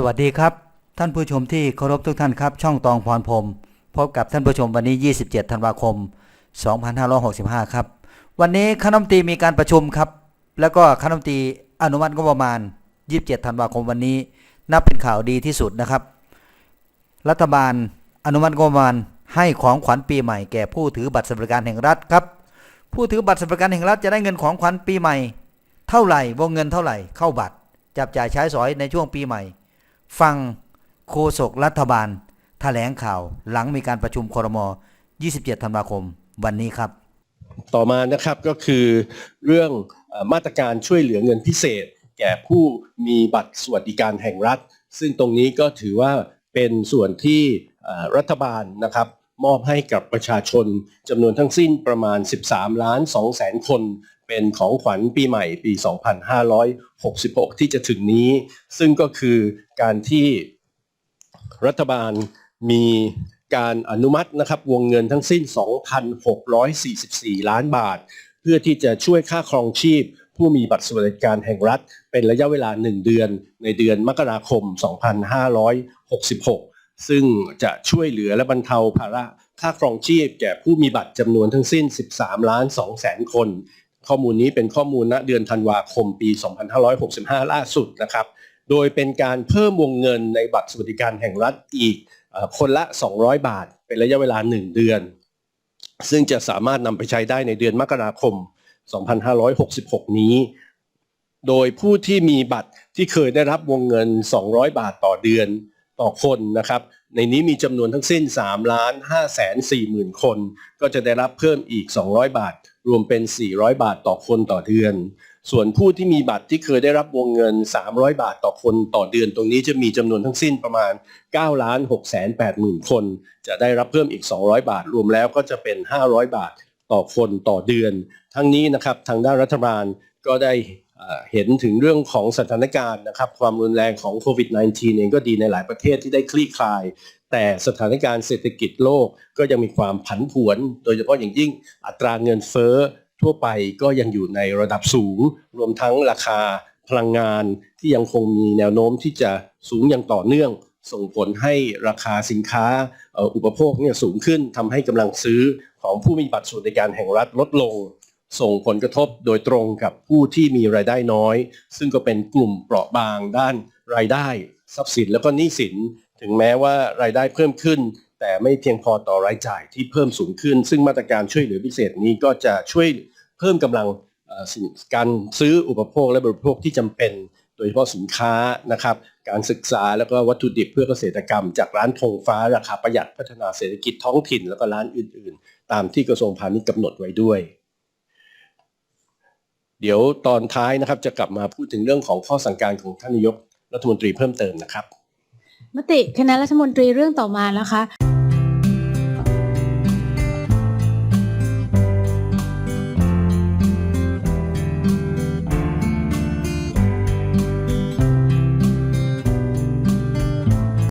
สวัสดีครับ ท่านผู้ชมที่เคารพทุกท่านครับ ช่องตองพรพรมพบกับท่านผู้ชมวันนี้ 27 ธันวาคม 2565 ครับ วันนี้คณะมนตรีมีการประชุมครับ แล้วก็คณะมนตรีอนุมัติงบประมาณ 27 ธันวาคมวันนี้ นับเป็นข่าวดีที่สุดนะครับ รัฐบาลอนุมัติงบประมาณให้ของขวัญปีใหม่แก่ผู้ถือบัตรสวัสดิการแห่งรัฐครับ ผู้ถือบัตรสวัสดิการแห่งรัฐจะได้เงินของขวัญปีใหม่ เท่าไหร่วงเงินเท่าไหร่เข้าบัตรจับจ่ายใช้สอยในช่วงปีใหม่ ฟังโฆษกรัฐบาลแถลงข่าวหลังมีการประชุมครม 27 ธันวาคมวันนี้ครับ ต่อมานะครับก็คือเรื่องมาตรการช่วยเหลือเงินพิเศษ แก่ผู้มีบัตรสวัสดิการแห่งรัฐ ซึ่งตรงนี้ก็ถือว่าเป็นส่วนที่รัฐบาลนะครับมอบให้กับประชาชนจำนวนทั้งสิ้นประมาณ 13 ล้าน2แสนคน เป็นของขวัญปีใหม่ปี 2566 ที่จะถึงนี้ ซึ่งก็คือการที่รัฐบาลมีการอนุมัตินะครับวงเงินทั้งสิ้น 2,644 ล้านบาท เพื่อที่จะช่วยค่าครองชีพ ผู้มีบัตรสวัสดิการแห่งรัฐ เป็นระยะเวลา 1 เดือน ในเดือนมกราคม 2566 ซึ่งจะช่วยเหลือและบรรเทาภาระค่าครองชีพแก่ผู้มีบัตรจำนวนทั้งสิ้น 13 ล้าน2แสนคน ข้อมูลนี้เป็นข้อมูลณเดือนธันวาคมปี 2565 ล่าสุดนะครับ โดยเป็นการเพิ่มวงเงินในบัตรสวัสดิการแห่งรัฐอีกคนละ 200 บาท เป็นระยะเวลา 1 เดือน ซึ่งจะสามารถนำไปใช้ได้ในเดือนมกราคม 2566 นี้ โดยผู้ที่มีบัตรที่เคยได้รับวงเงิน 200 บาทต่อเดือนต่อคนนะครับ ในนี้มีจำนวนทั้งสิ้น3ล้าน5แสน4หมื่นคน ก็จะได้รับเพิ่มอีก 200 บาท รวมเป็น 400 บาทต่อคนต่อเดือน ส่วนผู้ที่มีบัตรที่เคยได้รับวงเงิน 300 บาทต่อคนต่อเดือน ตรงนี้จะมีจำนวนทั้งสิ้นประมาณ9ล้าน6แสน8หมื่นคน จะได้รับเพิ่มอีก 200 บาท รวมแล้วก็จะเป็น 500 บาทต่อคนต่อเดือน ทั้งนี้นะครับทางด้านรัฐบาลก็ได้ เห็นถึงเรื่องของสถานการณ์นะครับความรุนแรงของโควิด -19 เองก็ดีในหลายประเทศที่ได้คลี่คลาย แต่สถานการณ์เศรษฐกิจโลกก็ยังมีความผันผวน โดยเฉพาะอย่างยิ่งอัตราเงินเฟ้อทั่วไปก็ยังอยู่ในระดับสูง รวมทั้งราคาพลังงานที่ยังคงมีแนวโน้มที่จะสูงอย่างต่อเนื่อง ส่งผลให้ราคาสินค้าอุปโภคเนี่ยสูงขึ้นทำให้กำลังซื้อของผู้มีบัตรสวัสดิการแห่งรัฐลดลง ส่งผลกระทบโดยตรงกับผู้ที่มีรายได้น้อย ซึ่งก็เป็นกลุ่มเปราะบางด้านรายได้ ทรัพย์สินแล้วก็หนี้สิน ถึงแม้ว่ารายได้เพิ่มขึ้น แต่ไม่เพียงพอต่อรายจ่ายที่เพิ่มสูงขึ้น ซึ่งมาตรการช่วยเหลือพิเศษนี้ก็จะช่วยเพิ่มกำลังการซื้ออุปโภคและบริโภคที่จำเป็น โดยเฉพาะสินค้านะครับ การศึกษาแล้วก็วัตถุดิบเพื่อเกษตรกรรม จากร้านธงฟ้าราคาประหยัดพัฒนาเศรษฐกิจท้องถิ่น แล้วก็ร้านอื่น ๆ ตามที่กระทรวงพาณิชย์กำหนดไว้ด้วย เดี๋ยวตอนท้ายนะครับจะกลับมาพูดถึงเรื่องของข้อสั่งการของท่านนายกรัฐมนตรีเพิ่มเติมนะครับ มติคณะรัฐมนตรีเรื่องต่อมานะคะ